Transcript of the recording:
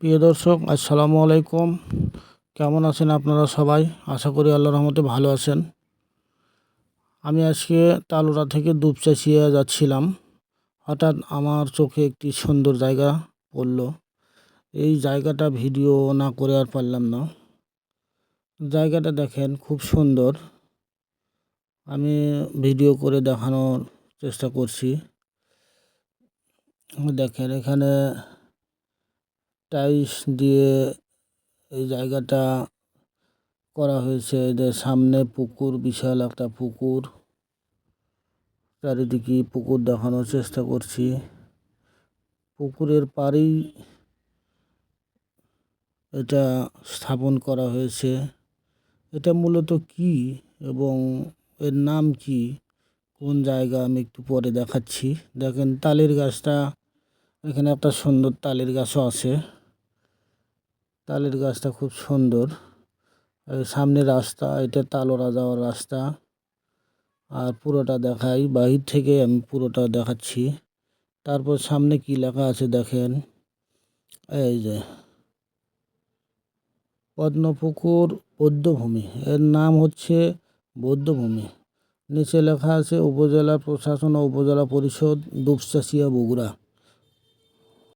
প্রিয় দর্শক, আসসালামু আলাইকুম। কেমন আছেন আপনারা সবাই? আশা করি আল্লাহ রহমতে ভালো আছেন। আমি আজকে তালোড়া থেকে দুপচাচিয়া যাচ্ছিলাম। হঠাৎ আমার চোখে একটি সুন্দর জায়গা পড়ল। এই জায়গাটা ভিডিও না করে আর পারলাম না। জায়গাটা দেখেন, খুব সুন্দর। আমি ভিডিও করে দেখানোর চেষ্টা করছি। দেখেন, এখানে টাইলস দিয়ে এই জায়গাটা করা হয়েছে। এদের সামনে পুকুর, বিশাল একটা পুকুর। চারিদিকে পুকুর দেখানোর চেষ্টা করছি। পুকুরের পাড়েই এটা স্থাপন করা হয়েছে। এটা মূলত কি এবং এর নাম কি? কোন জায়গা? আমি একটু পরে দেখাচ্ছি। দেখেন, তালের গাছটা, এখানে একটা সুন্দর তালের গাছও আছে। তালের গাছটা খুব সুন্দর। সামনে রাস্তা, এটা তালোরা যাওয়ার রাস্তা। আর পুরোটা দেখাই, বাহির থেকে আমি পুরোটা দেখাচ্ছি। তারপর সামনে কি লেখা আছে দেখেন? এই যে, পদ্মপুকুর বৌদ্ধভূমি। এর নাম হচ্ছে বৌদ্ধভূমি। নিচে লেখা আছে, উপজেলা প্রশাসন ও উপজেলা পরিষদ দুপচাচিয়া বগুড়া।